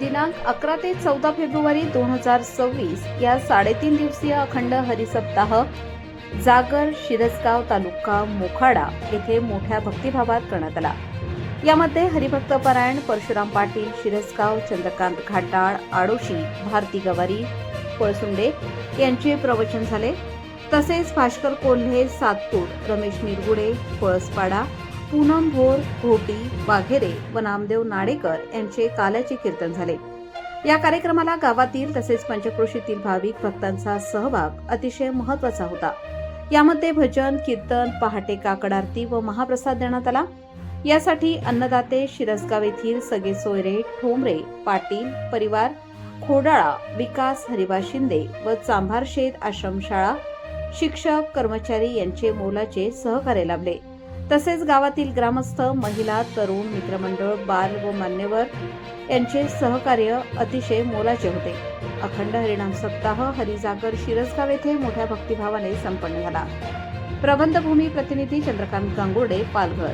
दिनांक अकरा ते चौदा फेब्रुवारी दोन हजार सव्वीस या साडेतीन दिवसीय अखंड हरिसप्ताह जागर शिरसगाव तालुका मोखाडा येथे मोठ्या भक्तिभावात करण्यात आला. यामध्ये हरिभक्त परायण परशुराम पाटील शिरसगाव चंद्रकांत घाटाळ आडोशी भारती गवारी पळसुंडे यांचे प्रवचन झाले. तसेच भास्कर कोल्हे सातपूर रमेश निरगुडे पळसपाडा पूनम भोर घोटी वाघेरे व नामदेव नाडेकर यांचे काल्याचे कीर्तन झाले. या कार्यक्रमाला गावातील तसेच पंचक्रोशीतील भाविक भक्तांचा सहभाग अतिशय महत्त्वाचा होता. यामध्ये भजन कीर्तन पहाटे काकड आरती व महाप्रसाद देण्यात आला. यासाठी अन्नदाते शिरसगाव येथील सगळे सोयरे ठोंबरे पाटील परिवार खोडाळा विकास हरिवा शिंदे व चांभार शेत आश्रमशाळा शिक्षक कर्मचारी यांचे मोलाचे सहकार्य लाभले. तसेच गावातील ग्रामस्थ महिला तरुण मित्रमंडळ बाल व मान्यवर यांचे सहकार्य अतिशय मोलाचे होते. अखंड हरिणाम सप्ताह हरिजागर शिरसगाव येथे मोठ्या भक्तिभावाने संपन्न झाला. प्रबंधभूमी प्रतिनिधी चंद्रकांत गांगुर्डे पालघर.